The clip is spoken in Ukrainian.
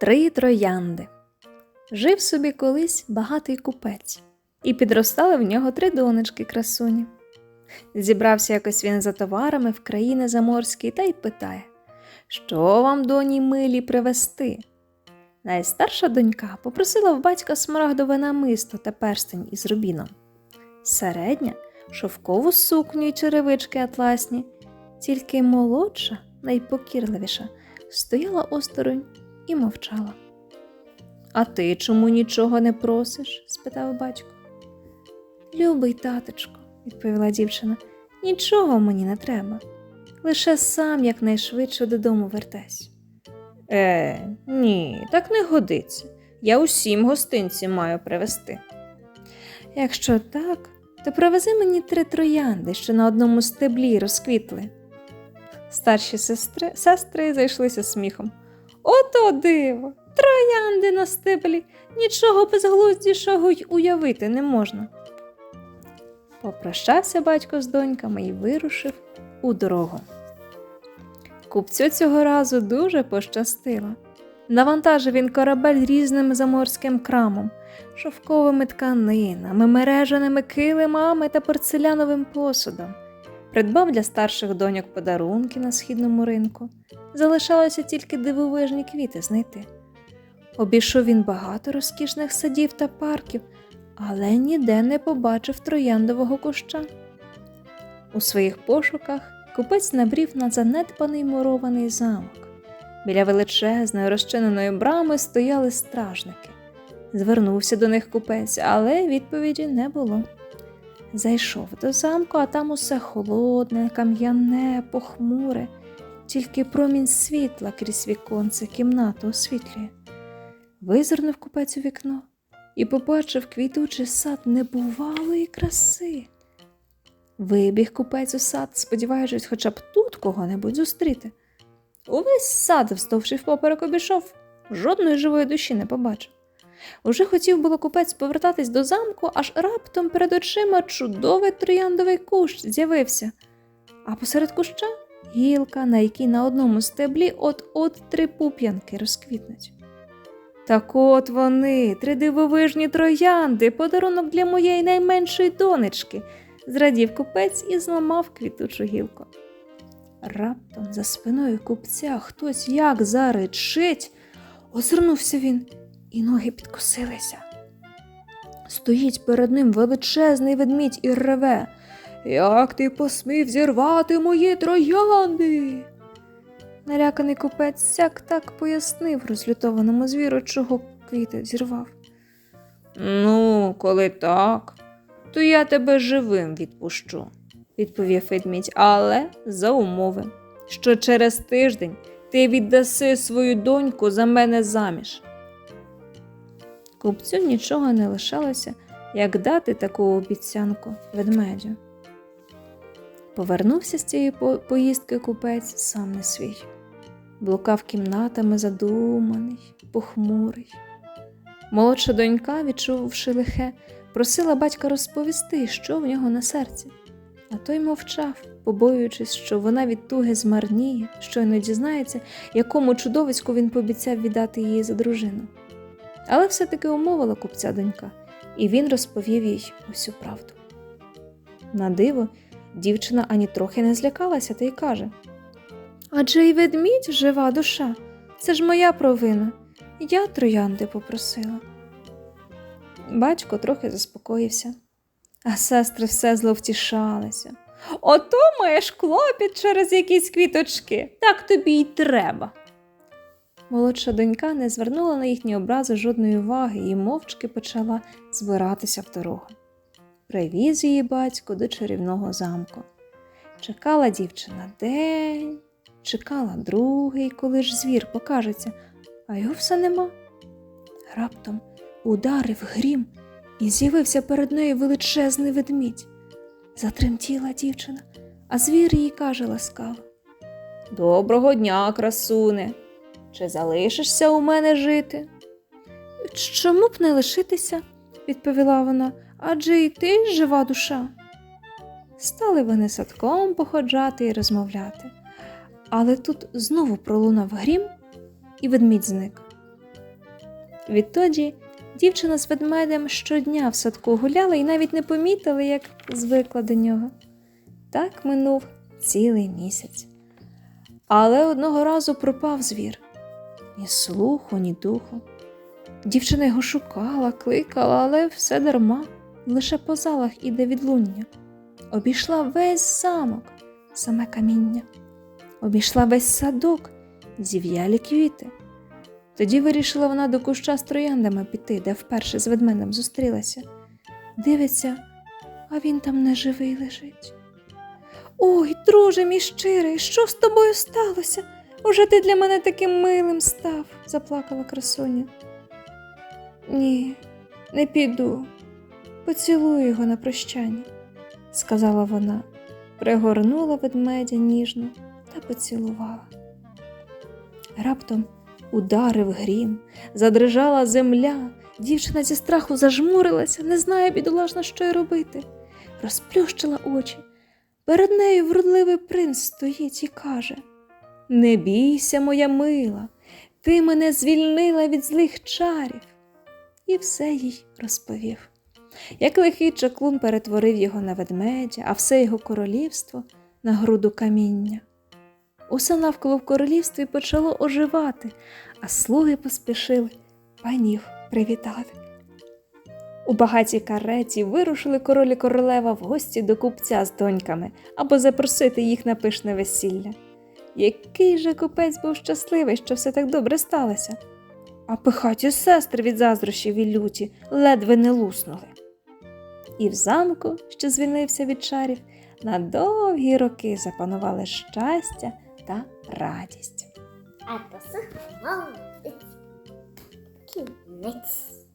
Три троянди. Жив собі колись багатий купець, і підростали в нього три донечки красуні. Зібрався якось він за товарами в країни заморські та й питає, що вам, доні милі, привезти? Найстарша донька попросила в батька смарагдове намисто та перстень із рубіном. Середня шовкову сукню й черевички атласні, тільки молодша, найпокірливіша, стояла осторонь і мовчала. А ти чому нічого не просиш? спитав батько. Любий таточко, відповіла дівчина, нічого мені не треба. Лише сам якнайшвидше додому вертайся. Е, ні, так не годиться. Я усім гостинці маю привезти. Якщо так, то привези мені три троянди, що на одному стеблі розквітли. Старші сестри, сестри зайшлися сміхом. Ото диво! Троянди на стеблі, нічого безглуздішого й уявити не можна. Попрощався батько з доньками і вирушив у дорогу. Купцю цього разу дуже пощастило. Навантажив він корабель різним заморським крамом, шовковими тканинами, мережаними килимами та порцеляновим посудом. Придбав для старших доньок подарунки на східному ринку. Залишалося тільки дивовижні квіти знайти. Обійшов він багато розкішних садів та парків, але ніде не побачив трояндового куща. У своїх пошуках купець набрів на занедбаний мурований замок. Біля величезної розчиненої брами стояли стражники. Звернувся до них купець, але відповіді не було. Зайшов до замку, а там усе холодне, кам'яне, похмуре, тільки промінь світла крізь віконце кімнату освітлює. Визирнув купець у вікно і побачив квітучий сад небувалої краси. Вибіг купець у сад, сподіваючись, хоча б тут кого-небудь зустріти. Увесь сад вздовж і впоперек обійшов, жодної живої душі не побачив. Уже хотів було купець повертатись до замку, аж раптом перед очима чудовий трояндовий кущ з'явився, а посеред куща гілка, на якій на одному стеблі от-от три пуп'янки розквітнуть. Так от вони, три дивовижні троянди, подарунок для моєї найменшої донечки, зрадів купець і зламав квітучу гілку. Раптом за спиною купця хтось як заречить, озирнувся він, і ноги підкосилися. Стоїть перед ним величезний ведмідь і реве. Як ти посмів зірвати мої троянди? Наляканий купець сяк так пояснив розлютованому звіру, чого квіти зірвав. Ну, коли так, то я тебе живим відпущу, відповів ведмідь, але за умови, що через тиждень ти віддаси свою доньку за мене заміж. Купцю нічого не лишалося, як дати таку обіцянку ведмедю. Повернувся з цієї поїздки купець сам не свій. Блукав кімнатами задуманий, похмурий. Молодша донька, відчувши лихе, просила батька розповісти, що в нього на серці. А той мовчав, побоюючись, що вона від туги змарніє, щойно дізнається, якому чудовиську він пообіцяв віддати її за дружину. Але все-таки умовила купця донька, і він розповів їй усю правду. На диво, дівчина ані трохи не злякалася та й каже: Адже й ведмідь жива душа, це ж моя провина. Я троянди попросила. Батько трохи заспокоївся, а сестри все зловтішалися. Ото маєш клопіт через якісь квіточки, так тобі й треба. Молодша донька не звернула на їхні образи жодної уваги і мовчки почала збиратися в дорогу. Привіз її батько до чарівного замку. Чекала дівчина день, чекала другий, коли ж звір покажеться, а його все нема. Раптом ударив грім і з'явився перед нею величезний ведмідь. Затремтіла дівчина, а звір їй каже ласкаво. Доброго дня, красуне. Чи залишишся у мене жити? Чому б не лишитися? відповіла вона, адже й ти жива душа. Стали вони садком походжати і розмовляти. Але тут знову пролунав грім, і ведмідь зник. Відтоді дівчина з ведмедем щодня в садку гуляла і навіть не помітила, як звикла до нього. Так минув цілий місяць. Але одного разу пропав звір. Ні слуху, ні духу. Дівчина його шукала, кликала, але все дарма, лише по залах іде відлуння. Обійшла весь замок, саме каміння, обійшла весь садок, зів'ялі квіти. Тоді вирішила вона до куща з трояндами піти, де вперше з ведмедем зустрілася. Дивиться, а він там неживий лежить. Ой, друже мій щирий, що з тобою сталося? Уже ти для мене таким милим став, заплакала красуня. Ні, не піду. Поцілую його на прощання, сказала вона, пригорнула ведмедя ніжно та поцілувала. Раптом ударив грім, задрижала земля. Дівчина зі страху зажмурилася, не знає бідолашна, що й робити. Розплющила очі. Перед нею вродливий принц стоїть і каже: Не бійся, моя мила, ти мене звільнила від злих чарів. І все їй розповів. Як лихий чаклун перетворив його на ведмедя, а все його королівство на груду каміння. Усе навколо в королівстві почало оживати, а слуги поспішили панів привітати. У багатій кареті вирушили король і королева в гості до купця з доньками або запросити їх на пишне весілля. Який же купець був щасливий, що все так добре сталося. А пихаті сестри від заздрощів і люті ледве не луснули. І в замку, що звільнився від чарів, на довгі роки запанували щастя та радість. А посуха молодець. Кінець.